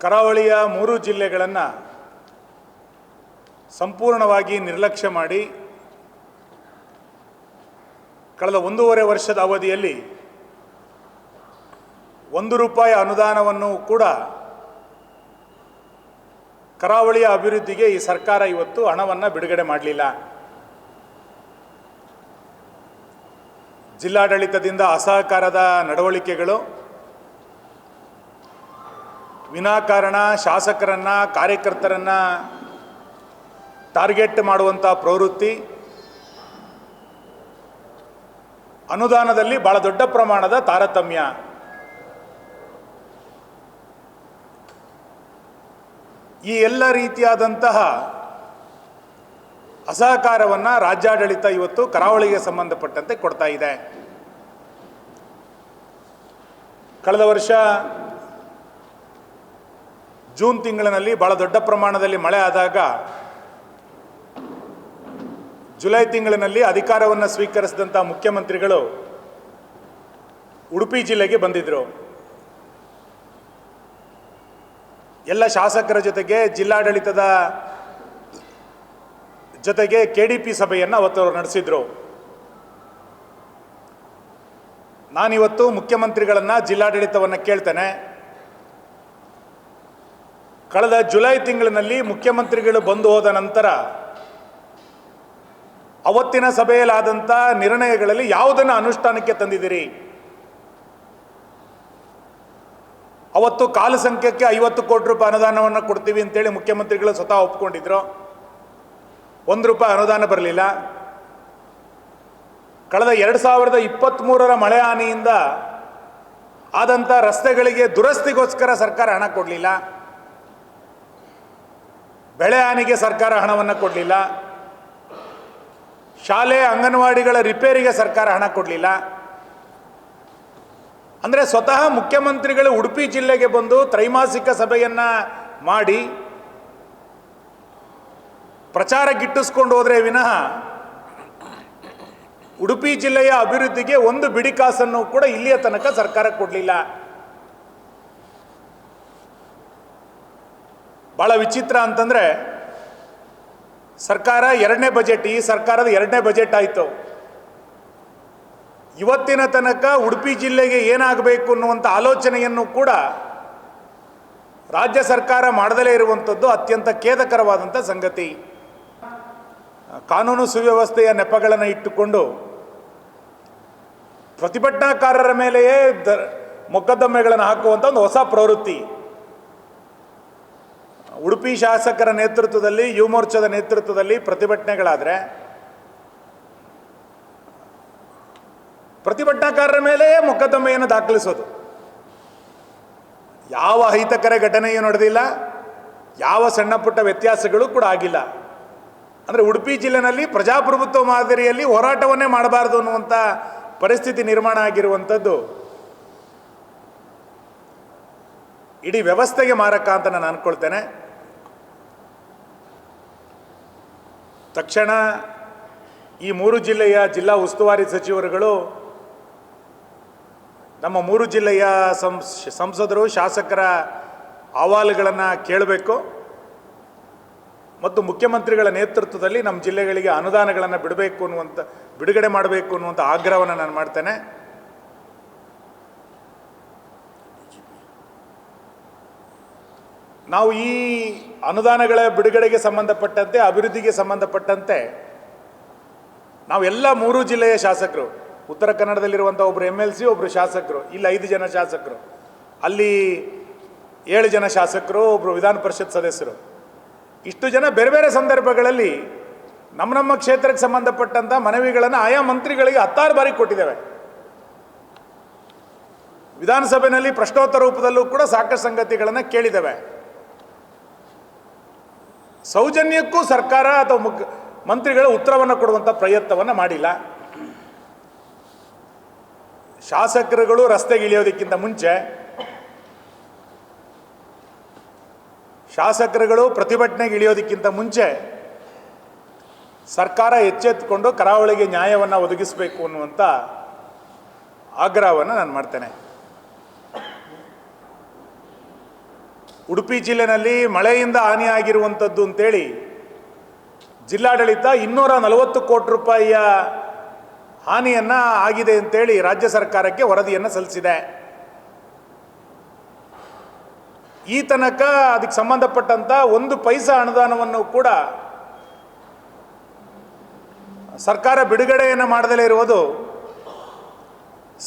ಕರಾವಳಿಯ ಮೂರು ಜಿಲ್ಲೆಗಳನ್ನು ಸಂಪೂರ್ಣವಾಗಿ ನಿರ್ಲಕ್ಷ್ಯ ಮಾಡಿ ಕಳೆದ ಒಂದೂವರೆ ವರ್ಷದ ಅವಧಿಯಲ್ಲಿ ಒಂದು ರೂಪಾಯಿ ಅನುದಾನವನ್ನು ಕೂಡ ಕರಾವಳಿಯ ಅಭಿವೃದ್ಧಿಗೆ ಈ ಸರ್ಕಾರ ಇವತ್ತು ಹಣವನ್ನು ಬಿಡುಗಡೆ ಮಾಡಲಿಲ್ಲ. ಜಿಲ್ಲಾಡಳಿತದಿಂದ ಅಸಹಕಾರದ ನಡವಳಿಕೆಗಳು ವಿನಾಕಾರಣ ಶಾಸಕರನ್ನು, ಕಾರ್ಯಕರ್ತರನ್ನು ಟಾರ್ಗೆಟ್ ಮಾಡುವಂಥ ಪ್ರವೃತ್ತಿ ಅನುದಾನದಲ್ಲಿ ಬಹಳ ದೊಡ್ಡ ಪ್ರಮಾಣದ ತಾರತಮ್ಯ. ಈ ಎಲ್ಲ ರೀತಿಯಾದಂತಹ ಅಸಹಕಾರವನ್ನು ರಾಜ್ಯಾಡಳಿತ ಇವತ್ತು ಕರಾವಳಿಗೆ ಸಂಬಂಧಪಟ್ಟಂತೆ ಕೊಡ್ತಾ ಇದೆ. ಕಳೆದ ವರ್ಷ ಜೂನ್ ತಿಂಗಳಿನಲ್ಲಿ ಬಹಳ ದೊಡ್ಡ ಪ್ರಮಾಣದಲ್ಲಿ ಮಳೆ ಆದಾಗ ಜುಲೈ ತಿಂಗಳಿನಲ್ಲಿ ಅಧಿಕಾರವನ್ನು ಸ್ವೀಕರಿಸಿದಂಥ ಮುಖ್ಯಮಂತ್ರಿಗಳು ಉಡುಪಿ ಜಿಲ್ಲೆಗೆ ಬಂದಿದ್ದರು ಎಲ್ಲ ಶಾಸಕರ ಜೊತೆಗೆ ಜಿಲ್ಲಾಡಳಿತದ ಜೊತೆಗೆ ಕೆ ಡಿ ಪಿ ಸಭೆಯನ್ನು ಅವತ್ತು ನಡೆಸಿದರು. ನಾನಿವತ್ತು ಮುಖ್ಯಮಂತ್ರಿಗಳನ್ನು ಜಿಲ್ಲಾಡಳಿತವನ್ನು ಕೇಳ್ತೇನೆ. ಕಳೆದ ಜುಲೈ ತಿಂಗಳಿನಲ್ಲಿ ಮುಖ್ಯಮಂತ್ರಿಗಳು ಬಂದು ಹೋದ ನಂತರ ಅವತ್ತಿನ ಸಭೆಯಲ್ಲಾದಂಥ ನಿರ್ಣಯಗಳಲ್ಲಿ ಯಾವುದನ್ನು ಅನುಷ್ಠಾನಕ್ಕೆ ತಂದಿದ್ದೀರಿ? ಅವತ್ತು ಕಾಲು ಸಂಖ್ಯಕ್ಕೆ ಐವತ್ತು ಕೋಟಿ ರೂಪಾಯಿ ಅನುದಾನವನ್ನು ಕೊಡ್ತೀವಿ ಅಂತೇಳಿ ಮುಖ್ಯಮಂತ್ರಿಗಳು ಸ್ವತಃ ಒಪ್ಕೊಂಡಿದ್ರು. ಒಂದು ರೂಪಾಯಿ ಅನುದಾನ ಬರಲಿಲ್ಲ. ಕಳೆದ ಎರಡು ಸಾವಿರದ ಇಪ್ಪತ್ತ್ಮೂರರ ಮಳೆ ಹಾನಿಯಿಂದ ಆದಂಥ ರಸ್ತೆಗಳಿಗೆ ದುರಸ್ತಿಗೋಸ್ಕರ ಸರ್ಕಾರ ಹಣ ಕೊಡಲಿಲ್ಲ. ಬೆಳೆ ಹಾನಿಗೆ ಸರ್ಕಾರ ಹಣವನ್ನು ಕೊಡಲಿಲ್ಲ. ಶಾಲೆ, ಅಂಗನವಾಡಿಗಳ ರಿಪೇರಿಗೆ ಸರ್ಕಾರ ಹಣ ಕೊಡಲಿಲ್ಲ. ಅಂದರೆ ಸ್ವತಃ ಮುಖ್ಯಮಂತ್ರಿಗಳು ಉಡುಪಿ ಜಿಲ್ಲೆಗೆ ಬಂದು ತ್ರೈಮಾಸಿಕ ಸಭೆಯನ್ನು ಮಾಡಿ ಪ್ರಚಾರ ಗಿಟ್ಟಿಸ್ಕೊಂಡು ಹೋದರೆ ವಿನಃ ಉಡುಪಿ ಜಿಲ್ಲೆಯ ಅಭಿವೃದ್ಧಿಗೆ ಒಂದು ಬಿಡಿಕಾಸನ್ನು ಕೂಡ ಇಲ್ಲಿಯ ತನಕ ಸರ್ಕಾರ ಕೊಡಲಿಲ್ಲ. ಭಾಳ ವಿಚಿತ್ರ ಅಂತಂದರೆ ಸರ್ಕಾರ ಎರಡನೇ ಬಜೆಟ್, ಈ ಸರ್ಕಾರದ ಎರಡನೇ ಬಜೆಟ್ ಆಯಿತು. ಇವತ್ತಿನ ತನಕ ಉಡುಪಿ ಜಿಲ್ಲೆಗೆ ಏನಾಗಬೇಕು ಅನ್ನುವಂಥ ಆಲೋಚನೆಯನ್ನು ಕೂಡ ರಾಜ್ಯ ಸರ್ಕಾರ ಮಾಡದಲೇ ಇರುವಂಥದ್ದು ಅತ್ಯಂತ ಖೇದಕರವಾದಂಥ ಸಂಗತಿ. ಕಾನೂನು ಸುವ್ಯವಸ್ಥೆಯ ನೆಪಗಳನ್ನು ಇಟ್ಟುಕೊಂಡು ಪ್ರತಿಭಟನಾಕಾರರ ಮೇಲೆಯೇ ದ ಮೊಕದ್ದಮೆಗಳನ್ನು ಹಾಕುವಂಥ ಒಂದು ಹೊಸ ಪ್ರವೃತ್ತಿ. ಉಡುಪಿ ಶಾಸಕರ ನೇತೃತ್ವದಲ್ಲಿ ಯುವ ಮೋರ್ಚಾದ ನೇತೃತ್ವದಲ್ಲಿ ಪ್ರತಿಭಟನೆಗಳಾದರೆ, ಪ್ರತಿಭಟನಾಕಾರರ ಮೇಲೆ ಮೊಕದ್ದಮೆಯನ್ನು ದಾಖಲಿಸೋದು. ಯಾವ ಅಹಿತಕರ ಘಟನೆಯೂ ನಡೆದಿಲ್ಲ, ಯಾವ ಸಣ್ಣ ಪುಟ್ಟ ವ್ಯತ್ಯಾಸಗಳು ಕೂಡ ಆಗಿಲ್ಲ. ಅಂದರೆ ಉಡುಪಿ ಜಿಲ್ಲೆನಲ್ಲಿ ಪ್ರಜಾಪ್ರಭುತ್ವ ಮಾದರಿಯಲ್ಲಿ ಹೋರಾಟವನ್ನೇ ಮಾಡಬಾರ್ದು ಅನ್ನುವಂಥ ಪರಿಸ್ಥಿತಿ ನಿರ್ಮಾಣ ಆಗಿರುವಂಥದ್ದು ಇಡೀ ವ್ಯವಸ್ಥೆಗೆ ಮಾರಕ ಅಂತ ನಾನು ಅಂದ್ಕೊಳ್ತೇನೆ ತಕ್ಷಣ ಈ ಮೂರು ಜಿಲ್ಲೆಯ ಜಿಲ್ಲಾ ಉಸ್ತುವಾರಿ ಸಚಿವರುಗಳು, ನಮ್ಮ ಮೂರು ಜಿಲ್ಲೆಯ ಸಂಸ್, ಸಂಸದರು, ಶಾಸಕರ ಅಹವಾಲುಗಳನ್ನು ಕೇಳಬೇಕು. ಮತ್ತು ಮುಖ್ಯಮಂತ್ರಿಗಳ ನೇತೃತ್ವದಲ್ಲಿ ನಮ್ಮ ಜಿಲ್ಲೆಗಳಿಗೆ ಅನುದಾನಗಳನ್ನು ಬಿಡಬೇಕು ಅನ್ನುವಂಥ ಬಿಡುಗಡೆ ಮಾಡಬೇಕು ಅನ್ನುವಂಥ ಆಗ್ರಹವನ್ನು ನಾನು ಮಾಡ್ತೇನೆ. ನಾವು ಈ ಅನುದಾನಗಳ ಬಿಡುಗಡೆಗೆ ಸಂಬಂಧಪಟ್ಟಂತೆ, ಅಭಿವೃದ್ಧಿಗೆ ಸಂಬಂಧಪಟ್ಟಂತೆ ನಾವೆಲ್ಲ ಮೂರು ಜಿಲ್ಲೆಯ ಶಾಸಕರು, ಉತ್ತರ ಕನ್ನಡದಲ್ಲಿರುವಂಥ ಒಬ್ಬರು ಎಂ ಎಲ್ ಸಿ ಒಬ್ಬರು ಶಾಸಕರು, ಇಲ್ಲಿ ಐದು ಜನ ಶಾಸಕರು, ಅಲ್ಲಿ ಏಳು ಜನ ಶಾಸಕರು ಒಬ್ಬರು ವಿಧಾನ ಪರಿಷತ್ ಸದಸ್ಯರು. ಇಷ್ಟು ಜನ ಬೇರೆ ಬೇರೆ ಸಂದರ್ಭಗಳಲ್ಲಿ ನಮ್ಮ ನಮ್ಮ ಕ್ಷೇತ್ರಕ್ಕೆ ಸಂಬಂಧಪಟ್ಟಂಥ ಮನವಿಗಳನ್ನು ಆಯಾ ಮಂತ್ರಿಗಳಿಗೆ ಹತ್ತಾರು ಬಾರಿ ಕೊಟ್ಟಿದ್ದೇವೆ. ವಿಧಾನಸಭೆಯಲ್ಲಿ ಪ್ರಶ್ನೋತ್ತರ ರೂಪದಲ್ಲೂ ಕೂಡ ಸಾಕಷ್ಟು ಸಂಗತಿಗಳನ್ನು ಕೇಳಿದ್ದೇವೆ. ಸೌಜನ್ಯಕ್ಕೂ ಸರ್ಕಾರ ಅಥವಾ ಮುಖ್ಯ ಮಂತ್ರಿಗಳ ಉತ್ತರವನ್ನು ಕೊಡುವಂಥ ಪ್ರಯತ್ನವನ್ನು ಮಾಡಿಲ್ಲ. ಶಾಸಕರುಗಳು ರಸ್ತೆಗೆ ಇಳಿಯೋದಕ್ಕಿಂತ ಮುಂಚೆ ಶಾಸಕರುಗಳು ಪ್ರತಿಭಟನೆಗೆ ಇಳಿಯೋದಕ್ಕಿಂತ ಮುಂಚೆ ಸರ್ಕಾರ ಎಚ್ಚೆತ್ತುಕೊಂಡು ಕರಾವಳಿಗೆ ನ್ಯಾಯವನ್ನು ಒದಗಿಸಬೇಕು ಅನ್ನುವಂಥ ಆಗ್ರಹವನ್ನು ನಾನು ಮಾಡ್ತೇನೆ. ಉಡುಪಿ ಜಿಲ್ಲೆನಲ್ಲಿ ಮಳೆಯಿಂದ ಹಾನಿಯಾಗಿರುವಂಥದ್ದು ಅಂತೇಳಿ ಜಿಲ್ಲಾಡಳಿತ ಇನ್ನೂರ ನಲವತ್ತು ಕೋಟಿ ರೂಪಾಯಿಯ ಹಾನಿಯನ್ನು ಆಗಿದೆ ಅಂತೇಳಿ ರಾಜ್ಯ ಸರ್ಕಾರಕ್ಕೆ ವರದಿಯನ್ನು ಸಲ್ಲಿಸಿದೆ. ಈ ತನಕ ಅದಕ್ಕೆ ಸಂಬಂಧಪಟ್ಟಂಥ ಒಂದು ಪೈಸಾ ಅನುದಾನವನ್ನು ಕೂಡ ಸರ್ಕಾರ ಬಿಡುಗಡೆಯನ್ನು ಮಾಡದಲೇ ಇರುವುದು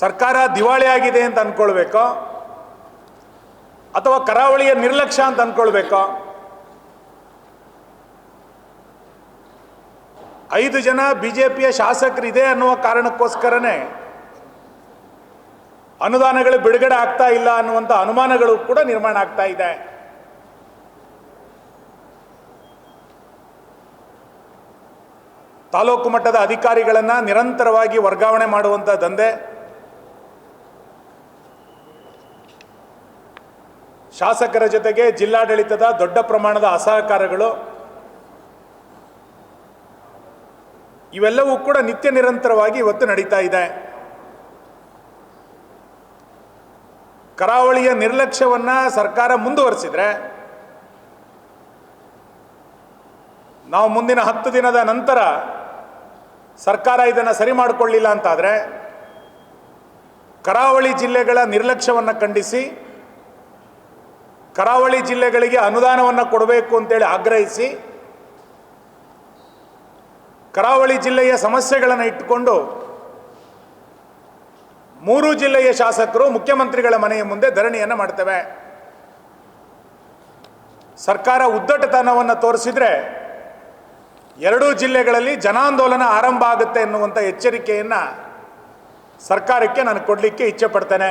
ಸರ್ಕಾರ ದಿವಾಳಿಯಾಗಿದೆ ಅಂತ ಅಂದ್ಕೊಳ್ಬೇಕೋ ಅಥವಾ ಕರಾವಳಿಯ ನಿರ್ಲಕ್ಷ್ಯ ಅಂತ ಅಂದ್ಕೊಳ್ಬೇಕೋ ಐದು ಜನ ಬಿ ಜೆ ಪಿಯ ಶಾಸಕರಿದೆ ಅನ್ನುವ ಕಾರಣಕ್ಕೋಸ್ಕರನೇ ಅನುದಾನಗಳು ಬಿಡುಗಡೆ ಆಗ್ತಾ ಇಲ್ಲ ಅನ್ನುವಂಥ ಅನುಮಾನಗಳು ಕೂಡ ನಿರ್ಮಾಣ ಆಗ್ತಾ ಇದೆ. ತಾಲೂಕು ಮಟ್ಟದ ಅಧಿಕಾರಿಗಳನ್ನು ನಿರಂತರವಾಗಿ ವರ್ಗಾವಣೆ ಮಾಡುವಂಥ ದಂಧೆ ಶಾಸಕರ ಜೊತೆಗೆ ಜಿಲ್ಲಾಡಳಿತದ ದೊಡ್ಡ ಪ್ರಮಾಣದ ಅಸಹಕಾರಗಳು. ಇವೆಲ್ಲವೂ ಕೂಡ ನಿತ್ಯ ನಿರಂತರವಾಗಿ ಇವತ್ತು ನಡೀತಾ ಇದೆ. ಕರಾವಳಿಯ ನಿರ್ಲಕ್ಷ್ಯವನ್ನ ಸರ್ಕಾರ ಮುಂದುವರಿಸಿದ್ರೆ, ನಾವು ಮುಂದಿನ ಹತ್ತು ದಿನದ ನಂತರ ಸರ್ಕಾರ ಇದನ್ನು ಸರಿ ಮಾಡಿಕೊಳ್ಳಿಲ್ಲ ಅಂತಾದರೆ, ಕರಾವಳಿ ಜಿಲ್ಲೆಗಳ ನಿರ್ಲಕ್ಷ್ಯವನ್ನು ಖಂಡಿಸಿ ಕರಾವಳಿ ಜಿಲ್ಲೆಗಳಿಗೆ ಅನುದಾನವನ್ನು ಕೊಡಬೇಕು ಅಂತೇಳಿ ಆಗ್ರಹಿಸಿ, ಕರಾವಳಿ ಜಿಲ್ಲೆಯ ಸಮಸ್ಯೆಗಳನ್ನು ಇಟ್ಟುಕೊಂಡು ಮೂರು ಜಿಲ್ಲೆಯ ಶಾಸಕರು, ಮುಖ್ಯಮಂತ್ರಿಗಳ ಮನೆಯ ಮುಂದೆ ಧರಣಿಯನ್ನು ಮಾಡ್ತೇವೆ. ಸರ್ಕಾರ ಉದ್ದಟತನವನ್ನು ತೋರಿಸಿದ್ರೆ ಎರಡೂ ಜಿಲ್ಲೆಗಳಲ್ಲಿ ಜನಾಂದೋಲನ ಆರಂಭ ಆಗುತ್ತೆ ಎನ್ನುವಂಥ ಎಚ್ಚರಿಕೆಯನ್ನು ಸರ್ಕಾರಕ್ಕೆ ನಾನು ಕೊಡಲಿಕ್ಕೆ ಇಚ್ಛೆ ಪಡ್ತೇನೆ.